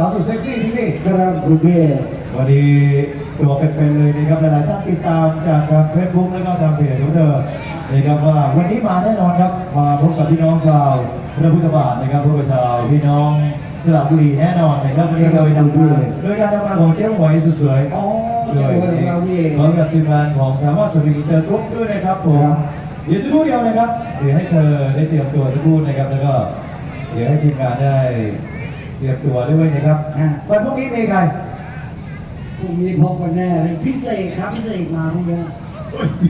าวสุดเซ็กซี่ที่นี่ครับคุณพี่วันนี้ตัวเป็นๆเลยนะครับหลายๆท่านติดตามจากทางเฟซบุ๊กแล้วก็ทางเพจของเธอนะครับว่าวันนี้มาแน่นอนครับมาพบกับพี่น้องชาวพระพุทธบาทนะครับพวกบชาวพี่น้องสระบุรีแน่นอนนะครับวันนี้โดยนำมาโดยการนำมาของเจ๊หมวยสุดสวยอ๋อเจะโวยของเราพี่พร้อมกับทีมงานของสามารถสตรีอินเตอร์กรุ๊ปด้วยนะครับผมครับเดี๋ยวสักครู่เดียวนะครับเดี๋ยวให้เธอได้เตรียมตัวสักครู่นะครับแล้วก็เดี๋ยวให้ทีมงานได้ เตรียมตัวด้วยนะครับอ่าวันพรุ่งนี้มีใครพรุ่งนี้พบกันแน่เลยพิเศษครับพิเศษมาพรุ่งนี้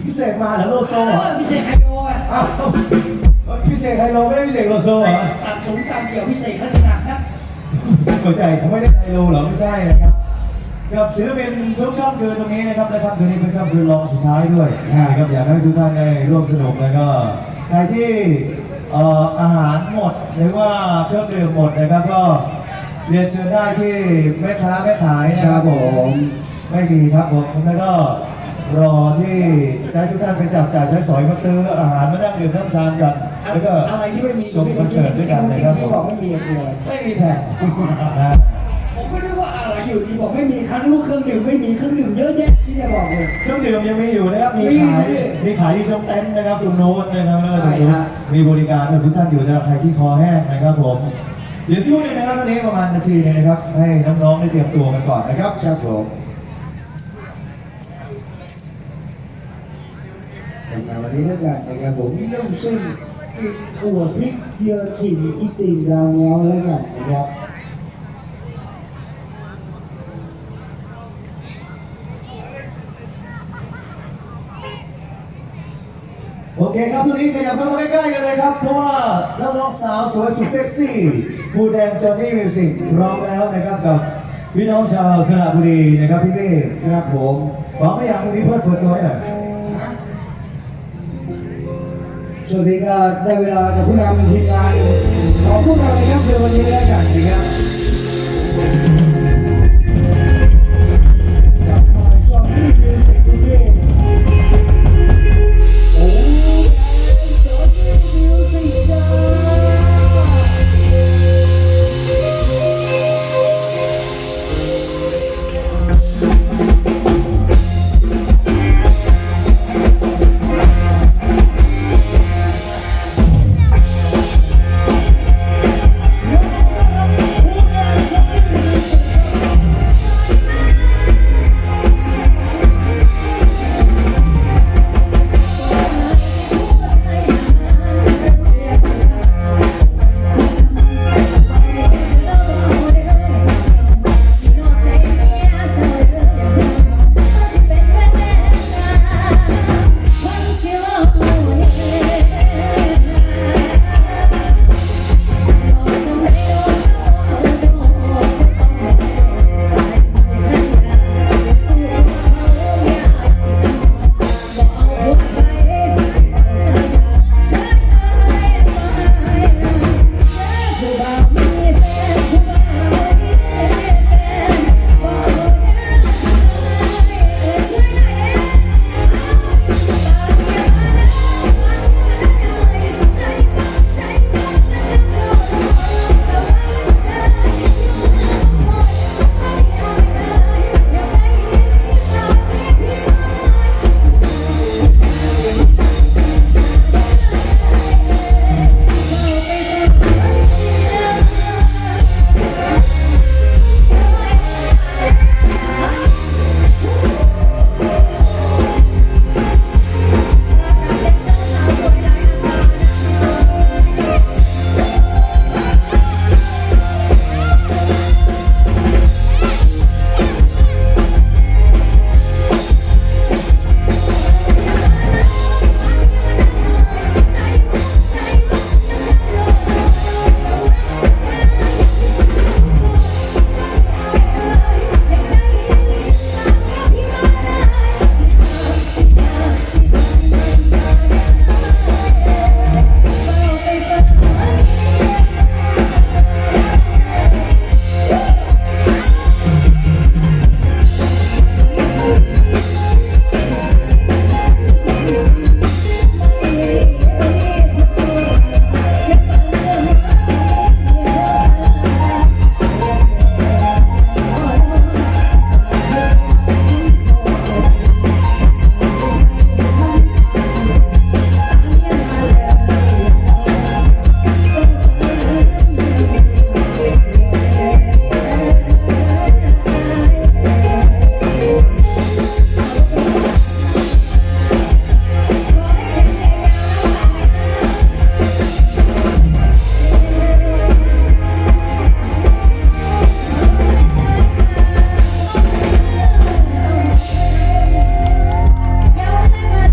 พิเศษมาเหรอโลโซเหรอพิเศษไฮโลอะอ้าวพิเศษไฮโลไม่ได้พิเศษโลโซเหรอ ตัดสูงตัดเกี่ยวพิเศษขนาดนะหัวใจเขาไม่ได้ไฮโลเหรอไม่ใช่นะครับกับศิลปินทุกค่ำคืนตรงนี้นะครับและค่ำคืนนี้เป็นค่ำคืนรองสุดท้ายด้วยนะครับอยากให้ทุกท่านได้ร่วมสนุกแล้วก็ใครที่เอ่ออาหารหมดหรือว่าเครื่องดื่มหมดนะครับก็ เรียนเชิญได้ที่แม่ค้าแม่ขายนะคครัรับบผผมมไม่มีครับผมแล้วก็รอที่จะใช้ทุกท่านไปจับจ่ายใช้สอยมาซื้ออาหารมานั่งดื่มน้ำทานกันแล้วก็อะไรที่ไม่มีชมคอนเสิร์ตด้วยกันนะครับผที่มบอกไม่มีคืออะไรไม่มีแผ่นนะผมก็นึกว่าอะไรอยู่ดีบอกไม่มีครั้งนึกว่าเครื่องดื่มไม่มีเครื่องดื่มเยอะแยะที่จะบอกเลยเครื่องดื่มยังมีอยู่นะครับมีมีขายด้วยมีขายที่ตรงเต็นท์นะครับตรงโน้นนะครับแล้วก็ตรงนู้นใช่ฮะมีบริการให้ทุกท่านอยู่นะครับใครที่คอแห้งนะครับผม เดี๋ยวสักครู่หนึงนะครับตอนนี้ประมาณนาทีหนึงนะครับ ให้น้องๆได้เตรียมตัวกันก่อนนะครับ ครับผมทำงานวันนี้ด้วยกันนะครับผมนุ่มซึ่งกินขั่วพริกเยอะถิ่นอีติ่งดาวเงี้ยวแล้วกันนะครับ โอเคครับทุกนี้ขยับเข้ามาใกล้ๆกันเลยครับ เพราะว่านักร้องสาวสวยสุดเซ็กซี่ผู้แดงจอห์นนี่มิวสิกพร้อมแล้วนะครับกับพี่น้องชาวสระบุรีนะครับพี่เมฆครับผมพร้อมไหมอยากวันนี้เพิ่มเปิดตัวให้หน่อยสวัสดีครับได้เวลากับผู้นำทีมงานของพวกเรานครับในวันนี้แล้วกันนะครับ